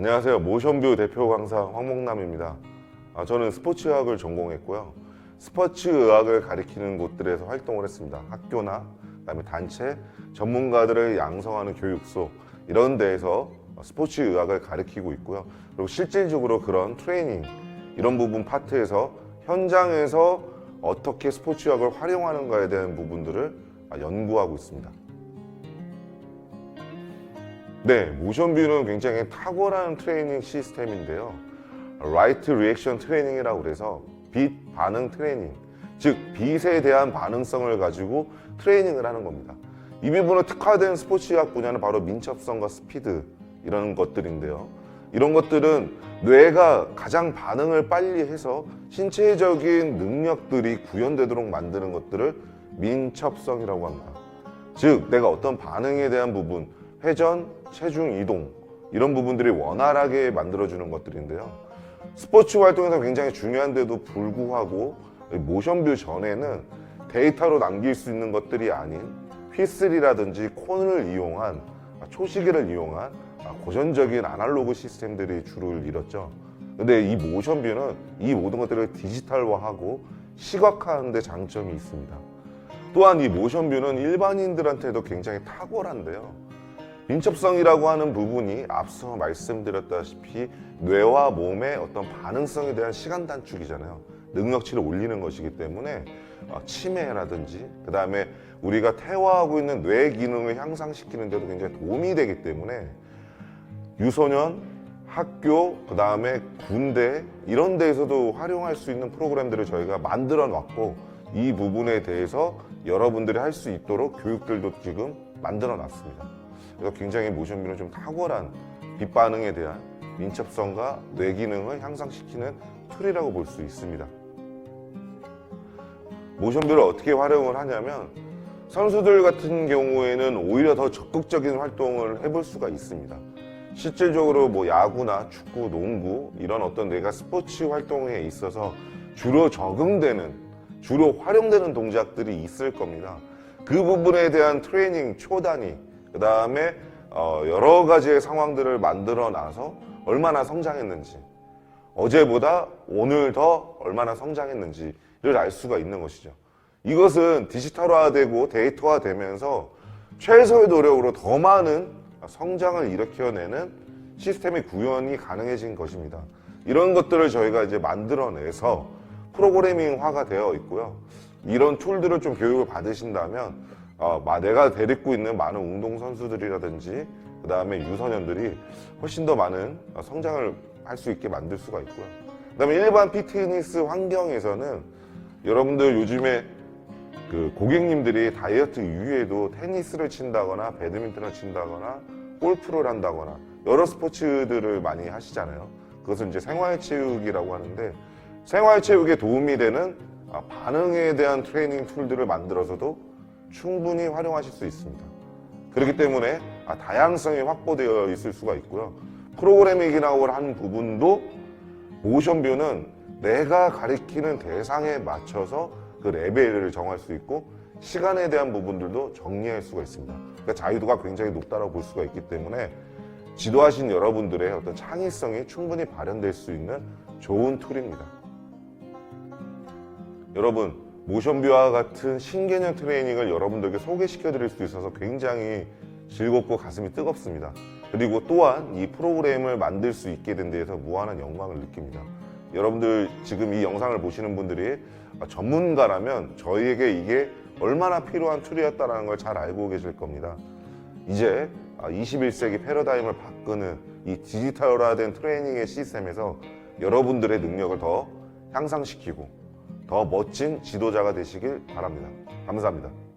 안녕하세요. 모션뷰 대표 강사 황목남입니다. 아, 저는 스포츠의학을 전공했고요. 스포츠의학을 가리키는 곳들에서 활동을 했습니다. 학교나 그다음에 단체, 전문가들을 양성하는 교육소 이런 데에서 스포츠의학을 가리키고 있고요. 그리고 실질적으로 그런 트레이닝 이런 부분 파트에서 현장에서 어떻게 스포츠의학을 활용하는가에 대한 부분들을 연구하고 있습니다. 네, 모션뷰는 굉장히 탁월한 트레이닝 시스템인데요. 라이트 리액션 트레이닝이라고 그래서 빛 반응 트레이닝, 즉 빛에 대한 반응성을 가지고 트레이닝을 하는 겁니다. 이 부분은 특화된 스포츠의학 분야는 바로 민첩성과 스피드 이런 것들인데요. 이런 것들은 뇌가 가장 반응을 빨리 해서 신체적인 능력들이 구현되도록 만드는 것들을 민첩성이라고 합니다. 즉 내가 어떤 반응에 대한 부분 회전, 체중 이동 이런 부분들이 원활하게 만들어주는 것들인데요. 스포츠 활동에서 굉장히 중요한데도 불구하고 모션뷰 전에는 데이터로 남길 수 있는 것들이 아닌 휘슬이라든지 콘을 이용한 초시계를 이용한 고전적인 아날로그 시스템들이 주를 이뤘죠. 근데 이 모션뷰는 이 모든 것들을 디지털화하고 시각화하는 데 장점이 있습니다. 또한 이 모션뷰는 일반인들한테도 굉장히 탁월한데요. 민첩성이라고 하는 부분이 앞서 말씀드렸다시피 뇌와 몸의 어떤 반응성에 대한 시간 단축이잖아요. 능력치를 올리는 것이기 때문에 어, 치매라든지 그 다음에 우리가 퇴화하고 있는 뇌 기능을 향상시키는 데도 굉장히 도움이 되기 때문에 유소년, 학교, 그 다음에 군대 이런 데에서도 활용할 수 있는 프로그램들을 저희가 만들어 놨고 이 부분에 대해서 여러분들이 할 수 있도록 교육들도 지금 만들어 놨습니다. 그래서 굉장히 모션뷰는 좀 탁월한 빛 반응에 대한 민첩성과 뇌 기능을 향상시키는 툴이라고 볼 수 있습니다. 모션뷰를 어떻게 활용을 하냐면 선수들 같은 경우에는 오히려 더 적극적인 활동을 해볼 수가 있습니다. 실질적으로 뭐 야구나 축구, 농구 이런 어떤 내가 스포츠 활동에 있어서 주로 적응되는 주로 활용되는 동작들이 있을 겁니다. 그 부분에 대한 트레이닝 초단위 그 다음에 어, 여러 가지의 상황들을 만들어 놔서 얼마나 성장했는지 어제보다 오늘 더 얼마나 성장했는지를 알 수가 있는 것이죠. 이것은 디지털화되고 데이터화되면서 최소의 노력으로 더 많은 성장을 일으켜내는 시스템의 구현이 가능해진 것입니다. 이런 것들을 저희가 이제 만들어내서 프로그래밍화가 되어 있고요. 이런 툴들을 좀 교육을 받으신다면 어, 마- 내가 데리고 있는 많은 운동 선수들이라든지 그 다음에 유소년들이 훨씬 더 많은 어, 성장을 할 수 있게 만들 수가 있고요. 그 다음에 일반 피트니스 환경에서는 여러분들 요즘에 그 고객님들이 다이어트 이후에도 테니스를 친다거나 배드민턴을 친다거나 골프를 한다거나 여러 스포츠들을 많이 하시잖아요. 그것은 이제 생활체육이라고 하는데 생활체육에 도움이 되는 아, 반응에 대한 트레이닝 툴들을 만들어서도 충분히 활용하실 수 있습니다. 그렇기 때문에 아, 다양성이 확보되어 있을 수가 있고요. 프로그래밍이라고 하는 부분도 모션뷰는 내가 가리키는 대상에 맞춰서 그 레벨을 정할 수 있고 시간에 대한 부분들도 정리할 수가 있습니다. 그러니까 자유도가 굉장히 높다고 볼 수가 있기 때문에 지도하신 여러분들의 어떤 창의성이 충분히 발현될 수 있는 좋은 툴입니다. 여러분, 모션뷰와 같은 신개념 트레이닝을 여러분들에게 소개시켜 드릴 수 있어서 굉장히 즐겁고 가슴이 뜨겁습니다. 그리고 또한 이 프로그램을 만들 수 있게 된 데에서 무한한 영광을 느낍니다. 여러분들 지금 이 영상을 보시는 분들이 전문가라면 저희에게 이게 얼마나 필요한 툴이었다는 걸 잘 알고 계실 겁니다. 이제 21세기 패러다임을 바꾸는 이 디지털화된 트레이닝의 시스템에서 여러분들의 능력을 더 향상시키고 더 멋진 지도자가 되시길 바랍니다. 감사합니다.